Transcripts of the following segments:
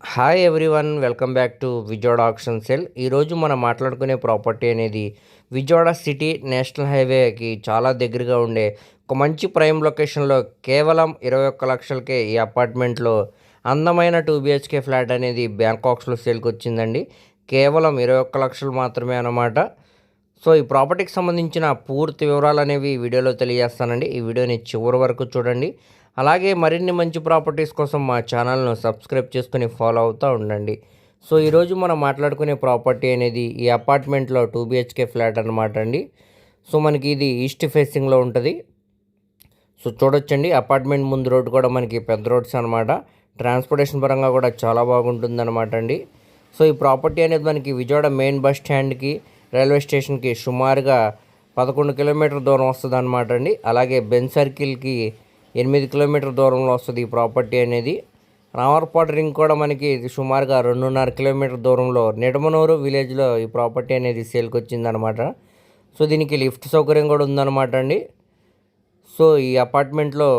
Hi everyone welcome back to Vijayawada auction cell ఈరోజు మనం మాట్లాడుకునే ప్రాపర్టీ అనేది విజయవాడ సిటీ నేషనల్ హైవేకి చాలా దగ్గరగా ఉండే ఒక మంచి ప్రైమ్ లొకేషన్లో కేవలం ఇరవై ఒక్క లక్షలకే ఈ అపార్ట్మెంట్లో అందమైన టూ బిహెచ్కే ఫ్లాట్ అనేది బ్యాంకాక్స్లో సేల్కి వచ్చిందండి. కేవలం ఇరవై ఒక్క లక్షలు మాత్రమే అన్నమాట. సో ఈ ప్రాపర్టీకి సంబంధించిన పూర్తి వివరాలు అనేవి వీడియోలో తెలియజేస్తానండి. ఈ వీడియోని చివరి వరకు చూడండి. అలాగే మరిన్ని మంచి ప్రాపర్టీస్ కోసం మా ఛానల్ను సబ్స్క్రైబ్ చేసుకుని ఫాలో అవుతూ ఉండండి. సో ఈరోజు మనం మాట్లాడుకునే ప్రాపర్టీ అనేది ఈ అపార్ట్మెంట్లో టూ బిహెచ్కే ఫ్లాట్ అనమాట అండి. సో మనకి ఇది ఈస్ట్ ఫేసింగ్లో ఉంటుంది. సో చూడొచ్చండి. అపార్ట్మెంట్ ముందు రోడ్డు కూడా మనకి పెద్ద రోడ్స్ అనమాట ట్రాన్స్పోర్టేషన్ పరంగా కూడా చాలా బాగుంటుంది అనమాట అండి. సో ఈ ప్రాపర్టీ అనేది మనకి విజయవాడ మెయిన్ బస్ స్టాండ్కి రైల్వే స్టేషన్కి సుమారుగా పదకొండు కిలోమీటర్ దూరం వస్తుంది అనమాట అండి. అలాగే బెన్ సర్కిల్కి ఎనిమిది కిలోమీటర్ దూరంలో వస్తుంది ఈ ప్రాపర్టీ అనేది. రామర్పాడు రింగ్ కూడా మనకి సుమారుగా రెండున్నర కిలోమీటర్ దూరంలో నిడమనూరు విలేజ్లో ఈ ప్రాపర్టీ అనేది సేల్కి వచ్చిందనమాట. సో దీనికి లిఫ్ట్ సౌకర్యం కూడా ఉందన్నమాట అండి. సో ఈ అపార్ట్మెంట్లో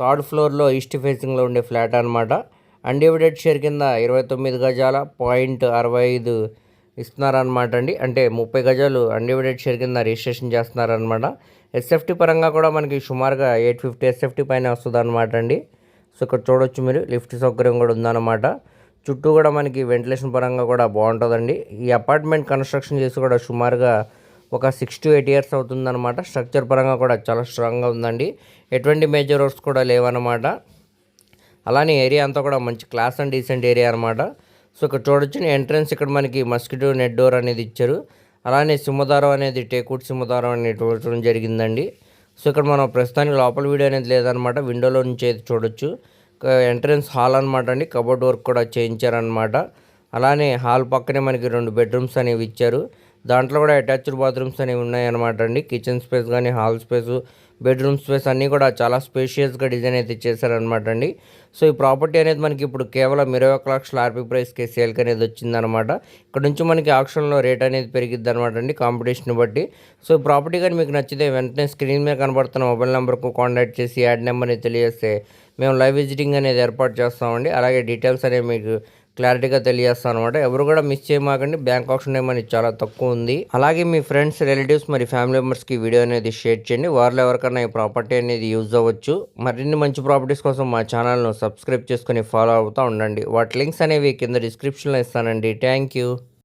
థర్డ్ ఫ్లోర్లో ఈస్ట్ ఫేసింగ్లో ఉండే ఫ్లాట్ అనమాట. అన్డివిడెడ్ షేర్ కింద ఇరవై తొమ్మిది గజాల పాయింట్ అరవై ఐదు ఇస్తున్నారనమాట అండి. అంటే ముప్పై గజాలు అన్డివిడెడ్ షేర్ కింద రిజిస్ట్రేషన్ చేస్తున్నారనమాట ఎస్ఎఫ్టీ పరంగా కూడా మనకి సుమారుగా ఎయిట్ ఫిఫ్టీ ఎస్ఎఫ్టీ పైన వస్తుంది అనమాట అండి. సో ఇక్కడ చూడొచ్చు మీరు లిఫ్ట్ సౌకర్యం కూడా ఉందన్నమాట. చుట్టూ కూడా మనకి వెంటిలేషన్ పరంగా కూడా బాగుంటుందండి. ఈ అపార్ట్మెంట్ కన్స్ట్రక్షన్ చేసి కూడా సుమారుగా ఒక సిక్స్ టు ఎయిట్ ఇయర్స్ అవుతుందన్నమాట. స్ట్రక్చర్ పరంగా కూడా చాలా స్ట్రాంగ్గా ఉందండి. ఎటువంటి మేజర్ రోడ్స్ కూడా లేవన్నమాట. అలానే ఏరియా అంతా కూడా మంచి క్లాస్ అండ్ డీసెంట్ ఏరియా అనమాట సో ఇక్కడ చూడొచ్చు ఎంట్రన్స్ ఇక్కడ మనకి మస్కిటో నెట్ డోర్ అనేది ఇచ్చారు. అలానే సింహదారం అనేది టేకూట్ సింహదారం అనేది చూడటం జరిగిందండి. సో ఇక్కడ మనం ప్రస్తుతానికి లోపల వీడియో అనేది లేదనమాట విండోలో నుంచి అయితే చూడొచ్చు. ఎంట్రన్స్ హాల్ అనమాట అండి కబోర్డ్ వర్క్ కూడా చేయించారనమాట అలానే హాల్ పక్కనే మనకి రెండు బెడ్రూమ్స్ అనేవి ఇచ్చారు. దాంట్లో కూడా అటాచ్డ్ బాత్రూమ్స్ అనేవి ఉన్నాయన్నమాట అండి. కిచెన్ స్పేస్ కానీ హాల్ స్పేస్ బెడ్రూమ్ స్పేస్ అన్నీ కూడా చాలా స్పేషియస్గా డిజైన్ అయితే చేశారనమాట అండి. సో ఈ ప్రాపర్టీ అనేది మనకి ఇప్పుడు కేవలం ఇరవై ఒక లక్షల ఆర్పీ ప్రైస్కి సేల్కి అనేది వచ్చిందనమాట ఇక్కడ నుంచి మనకి ఆప్షన్లో రేట్ అనేది పెరిగిద్ది అనమాట అండి కాంపిటీషన్ బట్టి. సో ఈ ప్రాపర్టీ కానీ మీకు నచ్చితే వెంటనే స్క్రీన్ మీద కనబడుతున్న మొబైల్ నెంబర్కు కాంటాక్ట్ చేసి యాడ్ నెంబర్ని తెలియజేస్తే మేము లైవ్ విజిటింగ్ అనేది ఏర్పాటు చేస్తామండి. అలాగే డీటెయిల్స్ అనేవి మీకు క్లారిటీగా తెలియజేస్తాను అనమాట ఎవరు కూడా మిస్ చేయమాకండి. బ్యాంక్ ఆప్షన్ మనకి చాలా తక్కువ ఉంది. అలాగే మీ ఫ్రెండ్స్ రిలేటివ్స్ మరి ఫ్యామిలీ మెంబర్స్కి వీడియో అనేది షేర్ చేయండి. వారిలో ఎవరికైనా ఈ ప్రాపర్టీ అనేది యూజ్ అవ్వచ్చు. మరిన్ని మంచి ప్రాపర్టీస్ కోసం మా ఛానల్ను సబ్స్క్రైబ్ చేసుకుని ఫాలో అవుతూ ఉండండి. వాటి లింక్స్ అనేవి కింద డిస్క్రిప్షన్లో ఇస్తానండి. Thank you